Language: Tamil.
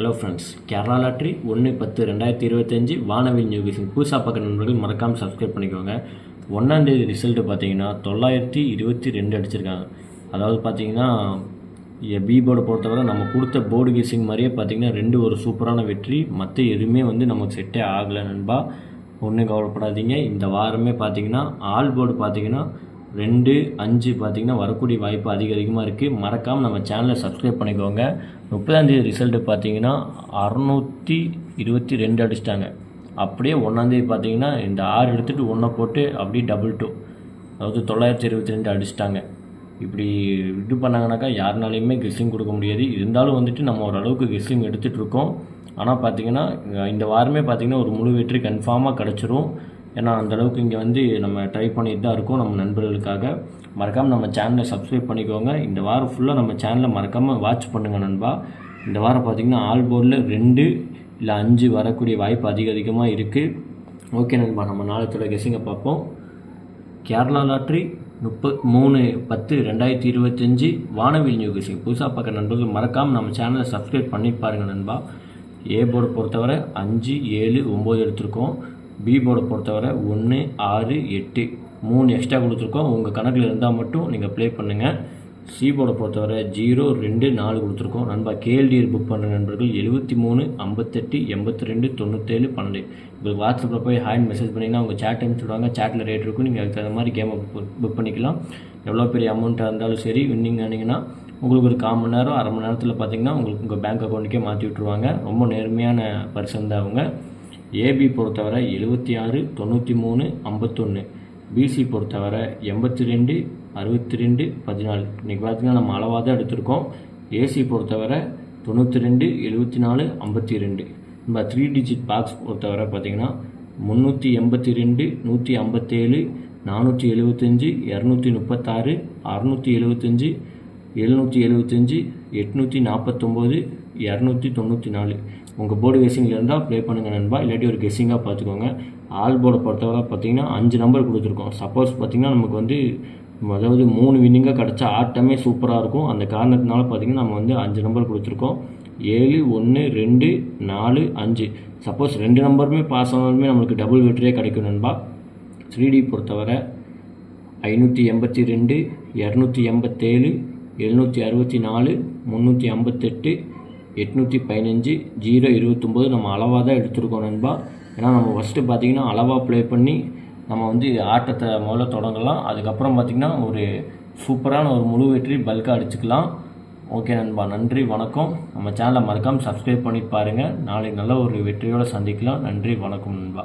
ஹலோ ஃப்ரெண்ட்ஸ் கேரளா லாட்ரி ஒன்று பத்து ரெண்டாயிரத்தி இருபத்தஞ்சி வானவில் நியூகிசிங் புதுசாக பார்க்குற நண்பர்கள் மறக்காமல் சப்ஸ்கிரைப் பண்ணிக்கோங்க. ஒன்றாந்தேதி ரிசல்ட்டு பார்த்தீங்கன்னா தொள்ளாயிரத்தி இருபத்தி ரெண்டு அடிச்சிருக்காங்க. அதாவது பார்த்தீங்கன்னா பி போர்டை பொறுத்தவரை நம்ம கொடுத்த போர்டு கேசிங் மாதிரியே பார்த்தீங்கன்னா ரெண்டு ஒரு சூப்பரான வெற்றி மற்ற எதுவுமே வந்து நமக்கு செட்டே ஆகலை நண்பா. ஒன்றும் கவலைப்படாதீங்க. இந்த வாரமே பார்த்தீங்கன்னா ஆல் போர்டு பார்த்தீங்கன்னா ரெண்டு அஞ்சு பார்த்தீங்கன்னா வரக்கூடிய வாய்ப்பு அதிக அதிகமாக இருக்குது மறக்காமல் நம்ம சேனலை சப்ஸ்கிரைப் பண்ணிக்கோங்க. முப்பதாந்தேதி ரிசல்ட்டு பார்த்தீங்கன்னா அறநூற்றி இருபத்தி ரெண்டு அடிச்சிட்டாங்க. அப்படியே ஒன்றாந்தேதி பார்த்தீங்கன்னா இந்த ஆறு எடுத்துகிட்டு ஒன்றை போட்டு அப்படியே டபுள் டூ அதாவது தொள்ளாயிரத்தி இருபத்தி ரெண்டு அடிச்சிட்டாங்க. இப்படி இது பண்ணாங்கனாக்கா யாருனாலையுமே கெஸ்ஸிங் கொடுக்க முடியாது. இருந்தாலும் வந்துட்டு நம்ம ஓரளவுக்கு கெஸ்ஸிங் எடுத்துகிட்டு இருக்கோம். ஆனால் பார்த்தீங்கன்னா இந்த வாரமே பார்த்தீங்கன்னா ஒரு முழு வெற்றி கன்ஃபார்மாக கிடச்சிரும். ஏன்னா அந்த அளவுக்கு இங்கே வந்து நம்ம ட்ரை பண்ணிட்டு தான் இருக்கோம் நம்ம நண்பர்களுக்காக. மறக்காமல் நம்ம சேனலை சப்ஸ்கிரைப் பண்ணிக்கோங்க. இந்த வாரம் ஃபுல்லாக நம்ம சேனலை மறக்காமல் வாட்ச் பண்ணுங்கள் நண்பா. இந்த வாரம் பார்த்தீங்கன்னா ஆல் போர்டில் ரெண்டு இல்லை அஞ்சு வரக்கூடிய வாய்ப்பு அதிக அதிகமாக இருக்குது ஓகே நண்பா நம்ம நாளத்தோட கெஸிங்கை பார்ப்போம். கேரளா லாட்ரி முப்பத் மூணு பத்து ரெண்டாயிரத்தி இருபத்தஞ்சி வானவில் நியூ கெஸிங் புதுசாக பார்க்குற நண்பர்கள் மறக்காமல் நம்ம சேனலை சப்ஸ்கிரைப் பண்ணி பாருங்கள் நண்பா. ஏ போர்டை பொறுத்தவரை அஞ்சு ஏழு ஒம்பது எடுத்திருக்கோம். பி போர்டை பொறுத்தவரை ஒன்று ஆறு எட்டு மூணு எக்ஸ்ட்ரா கொடுத்துருக்கோம். உங்கள் கணக்கில் இருந்தால் மட்டும் நீங்கள் ப்ளே பண்ணுங்கள் சி போர்டை பொறுத்தவரை ஜீரோ ரெண்டு நாலு கொடுத்துருக்கோம். நண்பா கேஎல்டிஆர் புக் பண்ணுற நண்பர்கள் எழுபத்தி மூணு ஐம்பத்தெட்டு எண்பத்தி ரெண்டு தொண்ணூற்றேழு பன்னெண்டு. உங்களுக்கு வாட்ஸ்அப்பில் போய் ஹேண்ட் மெசேஜ் பண்ணிங்கன்னா உங்கள் சேட் அனுப்பிச்சுடுவாங்க சேட்டில் ரேட் இருக்கும். நீங்கள் அதுக்கு தகுந்த மாதிரி கேமை புக் பண்ணிக்கலாம். எவ்வளோ பெரிய அமௌண்ட்டாக இருந்தாலும் சரி வின்னிங் ஆனீங்கன்னா உங்களுக்கு ஒரு கால் மணி நேரம் அரை மணி நேரத்தில் பார்த்தீங்கன்னா உங்களுக்கு உங்கள் பேங்க் அக்கௌண்ட்டுக்கே மாற்றி விட்ருவாங்க ரொம்ப நேர்மையான பர்சன் தான் அவங்க. ஏபி பொறுத்தவரை எழுபத்தி ஆறு தொண்ணூற்றி மூணு ஐம்பத்தொன்று பிசி பொறுத்தவரை எண்பத்தி ரெண்டு அறுபத்தி ரெண்டு பதினாலு. இன்றைக்கி பார்த்தீங்கன்னா நம்ம அளவாக தான் எடுத்திருக்கோம். ஏசி பொறுத்தவரை தொண்ணூற்றி ரெண்டு எழுபத்தி நாலு ஐம்பத்தி ரெண்டு. நம்ம த்ரீ டிஜிட் பாக்ஸ் பொறுத்தவரை பார்த்தீங்கன்னா முந்நூற்றி எண்பத்தி ரெண்டு நூற்றி ஐம்பத்தேழு நானூற்றி எழுபத்தஞ்சி இரநூத்தி முப்பத்தாறு அறநூற்றி எழுபத்தஞ்சி எழுநூற்றி எழுபத்தஞ்சி எட்நூற்றி நாற்பத்தொம்போது இரநூத்தி தொண்ணூற்றி நாலு. உங்கள் போர்டு கெஸிங்கில் இருந்தால் ப்ளே பண்ணுங்கள் நண்பா. இல்லாட்டி ஒரு கெஸ்ஸிங்காக பார்த்துக்கோங்க ஆல் போர்டை பொறுத்தவரை பார்த்தீங்கன்னா அஞ்சு நம்பர் கொடுத்துருக்கோம். சப்போஸ் பார்த்தீங்கன்னா நமக்கு வந்து அதாவது மூணு வின்னிங்காக கிடச்சா ஆட்டமே சூப்பராக இருக்கும். அந்த காரணத்தினால பார்த்தீங்கன்னா நம்ம வந்து அஞ்சு நம்பர் கொடுத்துருக்கோம். ஏழு ஒன்று ரெண்டு நாலு அஞ்சு. சப்போஸ் ரெண்டு நம்பருமே பாஸ் ஆனாலுமே நம்மளுக்கு டபுள் வெற்றியே கிடைக்கும் நண்பா. த்ரீ டி பொறுத்தவரை ஐநூற்றி எண்பத்தி ரெண்டு இரநூத்தி எண்பத்தேழு எழுநூற்றி அறுபத்தி நாலு முந்நூற்றி ஐம்பத்தெட்டு எட்நூற்றி பதினஞ்சு ஜீரோ இருபத்தொம்போது நம்ம அளவாக தான் எடுத்துருக்கோம் நண்பா. ஏன்னா நம்ம ஃபஸ்ட்டு பார்த்திங்கன்னா அளவாக ப்ளே பண்ணி நம்ம வந்து ஆட்டத்தை முதல்ல தொடங்கலாம். அதுக்கப்புறம் பார்த்திங்கன்னா ஒரு சூப்பரான ஒரு முழு வெற்றி பல்காக அடிச்சுக்கலாம். ஓகே நண்பா நன்றி வணக்கம். நம்ம சேனலை மறக்காமல் சப்ஸ்கிரைப் பண்ணி பாருங்கள் நாளைக்கு நல்ல ஒரு வெற்றியோடு சந்திக்கலாம். நன்றி வணக்கம் நண்பா.